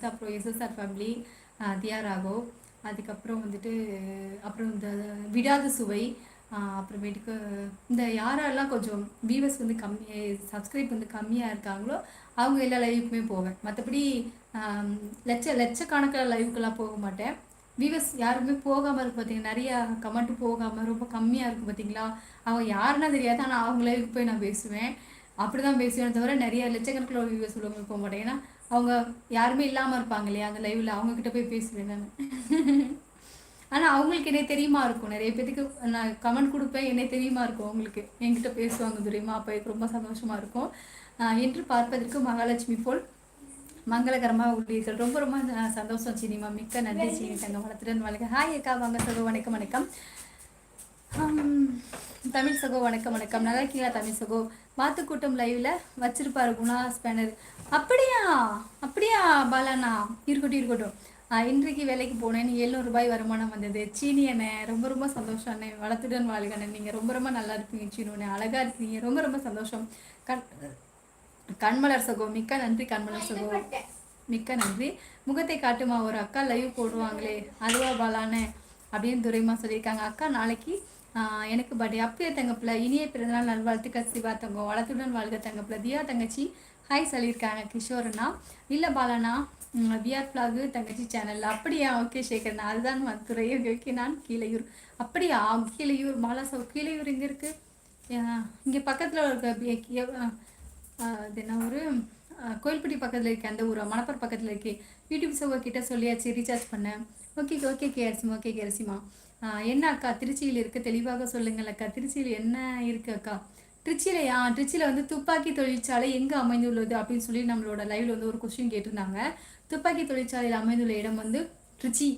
வருது அப்புறம் SSR family தியா ராகவ். அதுக்கப்புறம் வந்துட்டு அப்புறம் இந்த விடாத சுவை அப்புறமேட்டுக்கு இந்த யாரெல்லாம் கொஞ்சம் வியூவர்ஸ் வந்து கம்மி சப்ஸ்கிரைப் வந்து கம்மியாக இருக்காங்களோ அவங்க எல்லா லைவுக்குமே போவேன். மற்றபடி லட்ச லட்சக்கணக்கில் லைவுக்கெல்லாம் போக மாட்டேன். வியூவர்ஸ் யாருமே போகாமல் இருக்கு பார்த்தீங்கன்னா நிறையா கமெண்ட் போகாமல் ரொம்ப கம்மியாக இருக்கும் பார்த்தீங்களா அவங்க யாருன்னா தெரியாது ஆனால் அவங்க லைவுக்கு போய் நான் பேசுவேன். அப்படி தான் பேசுவேன் தவிர நிறைய லட்சக்கணக்கில் வியூவர்ஸ் உள்ளவங்க போக மாட்டேன். ஏன்னா அவங்க யாருமே இல்லாமல் இருப்பாங்க இல்லையா அந்த லைவில் அவங்கக்கிட்ட போய் பேசுவேன் நான். ஆனால் அவங்களுக்கு என்ன தெரியுமா இருக்கும். நிறைய பேத்துக்கு நான் கமெண்ட் கொடுப்பேன் என்ன தெரியுமா இருக்கும் அவங்களுக்கு. என்கிட்ட பேசுவாங்க தெரியுமா? அப்போ எனக்கு ரொம்ப சந்தோஷமா இருக்கும். என்று பார்ப்பதற்கு மகாலட்சுமி போல் மங்களகரமாக உள்ளீர்கள். ரொம்ப ரொம்ப சந்தோஷம் சினிமா. மிக்க நன்றி சீனி தங்க வளர்த்துடன் வணக்கம் ஹாய் அக்கா. வாங்க சொல்லுவோம் வணக்கம் வணக்கம். தமிழ் சகோ வணக்கம் வணக்கம். நல்லா இருக்கீங்களா தமிழ் சகோ? வாத்துக்கூட்டம் லைவ்ல வச்சிருப்பாரு குணா ஸ்பேனர் அப்படியா? அப்படியா பாலாண்ணா? இருக்கட்டும் இருக்கட்டும். ஆஹ் இன்றைக்கு வேலைக்கு போனேன். எழுநூறு ரூபாய் வருமானம் வந்தது. சீனி அண்ணே ரொம்ப ரொம்ப சந்தோஷம் அண்ணே. வளர்த்துடன் வாழ்கண்ணே நீங்க நீங்கள் ரொம்ப ரொம்ப நல்லா இருப்பீங்க சீனு அண்ணே. அழகா இருக்கீங்க. ரொம்ப ரொம்ப சந்தோஷம். கண் கண்மலர் சகோ மிக்க நன்றி கண்மலர் சகோ. மிக்க நன்றி. முகத்தை காட்டுமா ஒரு அக்கா லைவ் போடுவாங்களே. அதுவா பாலானே அப்படின்னு துரைமா சொல்லியிருக்காங்க. அக்கா நாளைக்கு எனக்கு பர்த்டே. அப்பயே தங்கப்பில் இனிய பிறந்தநாள் நல்வாழ்த்துக்கள் சிவா தங்கம் வளத்துடன் வாழ்க தங்கப்பில். தியா தங்கச்சி ஹாய் சொல்லியிருக்காங்க. கிஷோர்னா இல்லை பாலாண்ணா விஆர் ஃப்ளாகு தங்கச்சி சேனல் அப்படியா? ஓகே சேகரண்ணா அதுதான் மதுரை ஓகே நான் கீழையூர். அப்படியா? கீழையூர் பாலா கீழையூர் எங்கே இருக்கு? இங்கே பக்கத்தில் இருக்க அஹ், ஆஹ் அது என்ன ஒரு கோயில்பட்டி பக்கத்தில் இருக்கே அந்த ஊரா? மணப்பர் பக்கத்தில் இருக்கே. யூடியூப் சோவா கிட்ட சொல்லியாச்சு ரீசார்ஜ் பண்ணேன். ஓகே ஓகே கேரசிமா ஓகே கேரசிமா என்ன அக்கா? திருச்சியில் இருக்குது தெளிவாக சொல்லுங்கள் அக்கா. திருச்சியில் என்ன இருக்கு அக்கா? திருச்சியிலையா திருச்சியில் வந்து துப்பாக்கி தொழிற்சாலை எங்கே அமைந்துள்ளது அப்படின்னு சொல்லி நம்மளோட லைவ்ல வந்து ஒரு கொஸ்டின் கேட்டிருந்தாங்க. துப்பாக்கி தொழிற்சாலையில் அமைந்துள்ள இடம் வந்து திருச்சி.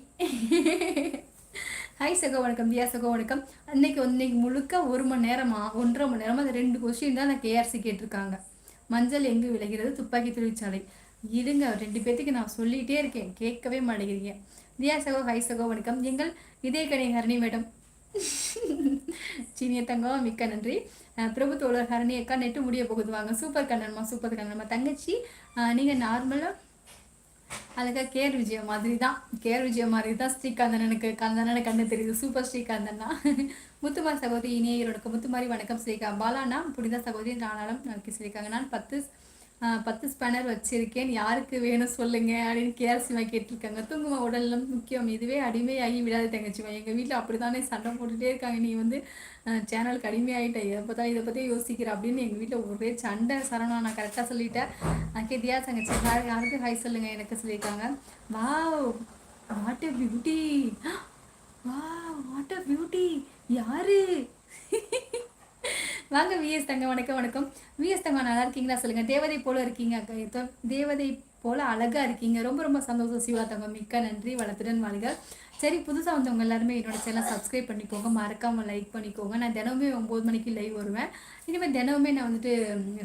ஹாய் சகோ வணக்கம். தியா சகோ வணக்கம். அன்னைக்கு வந்து இன்னைக்கு முழுக்க ஒரு மணி நேரமா ஒன்றரை மணி நேரமா அந்த ரெண்டு கொஸ்டின் தான் நான் கேஆர்சி கேட்டிருக்காங்க. மஞ்சள் எங்கு விளைகிறது? துப்பாக்கி தொழிற்சாலை. இருங்க ரெண்டு பேர்த்துக்கு நான் சொல்லிட்டே இருக்கேன். கேட்கவே மாட்டேங்கிறீங்க. தியா சகோ ஹை சகோ வணக்கம். எங்கள் இதய கணி ஹரணி மேடம். சீனிய தங்கம் மிக்க நன்றி. பிரபு தோழர் ஹரணி அக்கா நெட்டு முடிய போகுது. வாங்க சூப்பர் கண்ணன்மா சூப்பர் கண்ணன்மா தங்கச்சி நீங்கள் நீங்க நார்மலா கேர் விஜயா மாதிரி தான் கேர் விஜய மாதிரி தான் ஸ்ரீகாந்தனனுக்கு கந்தனனு கண்ணு தெரியுது. சூப்பர் ஸ்ரீகாந்தனா முத்துமாரி சகோதரி இனிய முத்துமாரி வணக்கம். ஸ்ரீகா பாலானா புனித சகோதரி நானாலும் நோக்கி சொல்லியிருக்காங்க நான் பத்து பத்து ஸ்பேனர் வச்சிருக்கேன். யாருக்கு வேணும் சொல்லுங்க அப்படின்னு கேர்சிமா கேட்டிருக்காங்க. தூங்குமா உடல்நலம் முக்கியம். இதுவே அடிமையாகி விடாது தங்கச்சிமா எங்கள் வீட்டில் அப்படி தானே சண்டை போட்டுகிட்டே இருக்காங்க. நீ வந்து சேனலுக்கு அடிமையாகிட்ட இதை பார்த்தா இதை பற்றி யோசிக்கிற அப்படின்னு எங்கள் வீட்டில் ஒரே சண்டை சரணம் நான் கரெக்டாக சொல்லிட்டேன். நான் தியா தங்கச்சி? யார் யாருக்கு ஹாய் சொல்லுங்க எனக்கு சொல்லியிருக்காங்க. வாவ் வாட் அ பியூட்டி வா வாட் அ பியூட்டி யாரு? வாங்க விஎஸ் தங்க வணக்கம் வணக்கம். விஎஸ் தங்க நல்லா இருக்கீங்களா? சொல்லுங்க. தேவதை போல இருக்கீங்க அக்கா. தேவதை போல அழகா இருக்கீங்க. ரொம்ப ரொம்ப சந்தோஷம் சிவா தங்க மிக்க நன்றி. வளத்துடன் வாழ்க. சரி புதுசாக வந்தவங்க எல்லாருமே என்னோட சேனல் சப்ஸ்கிரைப் பண்ணிக்கோங்க. மறக்காமல் லைக் பண்ணிக்கோங்க. நான் தினமுமே ஒம்பது மணிக்கு லைவ் வருவேன். இனிமேல் தினமுமே நான் வந்துட்டு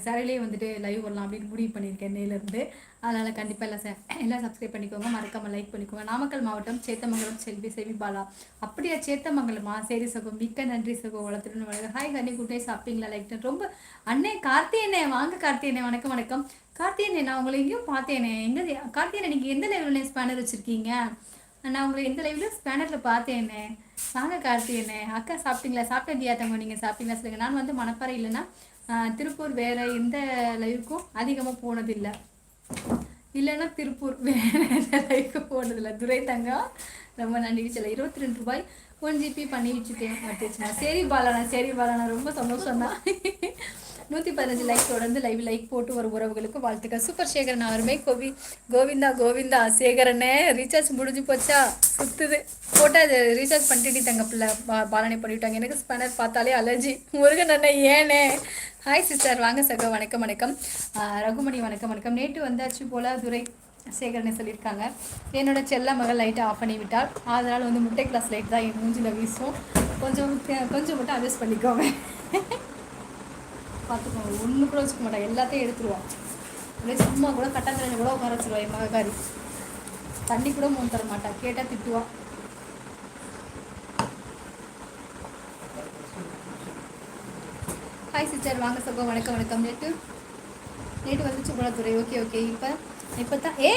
சரையிலே வந்துட்டு லைவ் வரலாம் அப்படின்னு முடிவு பண்ணியிருக்கேன் இன்னையிலேருந்து. அதனால் கண்டிப்பாக இல்லை சார் எல்லாம் சப்ஸ்கிரைப் பண்ணிக்கோங்க. மறக்காம லைக் பண்ணிக்கோங்க. நாமக்கல் மாவட்டம் சேத்தமங்கலம் செல்வி செல்வி பாலா. அப்படியா சேத்தமங்கலமா? சரி சகோ மிக்க நன்றி சகோ. வளர்த்துட்டு வணக்கம் ஹாய் ஹனி குட் நைட் சாப்பிட்டீங்களா? லைக் ரொம்ப அண்ணே கார்த்தி அண்ணே வாங்க கார்த்தி அண்ணே வணக்கம் வணக்கம். கார்த்தி அண்ணே நான் உங்களை எங்கேயும் பார்த்தேனே. எங்கே கார்த்தி அண்ணே நீங்கள் எந்த லெவலில் ஸ்பேனர் வச்சுருக்கீங்க? நான் உங்களை எந்த லைவ்ல ஸ்பேனரில் பார்த்தேனே. வாங்க கார்த்தி அண்ணே அக்கா சாப்பிட்டீங்களா? சாப்பிட்டேன் தியா தங்க? நீங்கள் சாப்பிட்டீங்களா? சொல்லுங்க. நான் வந்து மணப்பாறை இல்லைன்னா திருப்பூர் வேற எந்த லைவுக்கும் அதிகமாக போனதில்லை. இல்லைன்னா திருப்பூர். வேற போனதில்ல. துரை தங்கம் ரொம்ப நன்றி. சொல்ல இருபத்தி ரெண்டு ரூபாய். ஒன் ஜிபி பண்ணி வச்சுட்டேன். வந்துச்சுண்ணா சரி பாலாண்ணா சரி பாலாண்ணா. ரொம்ப சந்தோஷம் தான் நூற்றி பதினஞ்சு லைக் தொடர்ந்து லைவ் லைக் போட்டு ஒரு உறவுகளுக்கு வாழ்த்துக்கள். சூப்பர் சேகரன் அவருமே கோவி கோவிந்தா கோவிந்தா சேகரனே ரீசார்ஜ் முடிஞ்சு போச்சா? சுத்துது போட்டால் அது ரீசார்ஜ் பண்ணிட்டு தங்க பிள்ளை பா பாலனை பண்ணிவிட்டாங்க எனக்கு ஸ்பேனர் பார்த்தாலே அலர்ஜி முருகன் அண்ணன் ஏனே? ஹாய் சிஸ்டர் வாங்க சகோ. வணக்கம் வணக்கம். ரகுமணி வணக்கம் வணக்கம். நேற்று வந்தாச்சு போல துரை சேகரனை சொல்லியிருக்காங்க. என்னோட செல்ல மகள் லைட்டை ஆஃப் பண்ணி விட்டால் அதனால் வந்து முட்டை கிளாஸ் லைட் தான் என் மூஞ்சில் வீசும். கொஞ்சம் கொஞ்சம் மட்டும் அட்ஜஸ்ட் பண்ணிக்கோங்க. பார்த்துக்கோங்க. ஒன்று கூட வச்சுக்க மாட்டேன் எல்லாத்தையும் எடுத்துருவான். அப்படியே சும்மா கூட கட்டாந்தரையில் கூட உட்கார வச்சிருவா என் மகக்காரி. தண்ணி கூட மூணு தர மாட்டான் கேட்டால் திட்டுவா. ஹாய் சிஸ்டர் வாங்க சகோ. வணக்கம் வணக்கம். நேற்று நேற்று வந்துச்சு போல துறை. ஓகே ஓகே இப்போ இப்போ தான் ஏ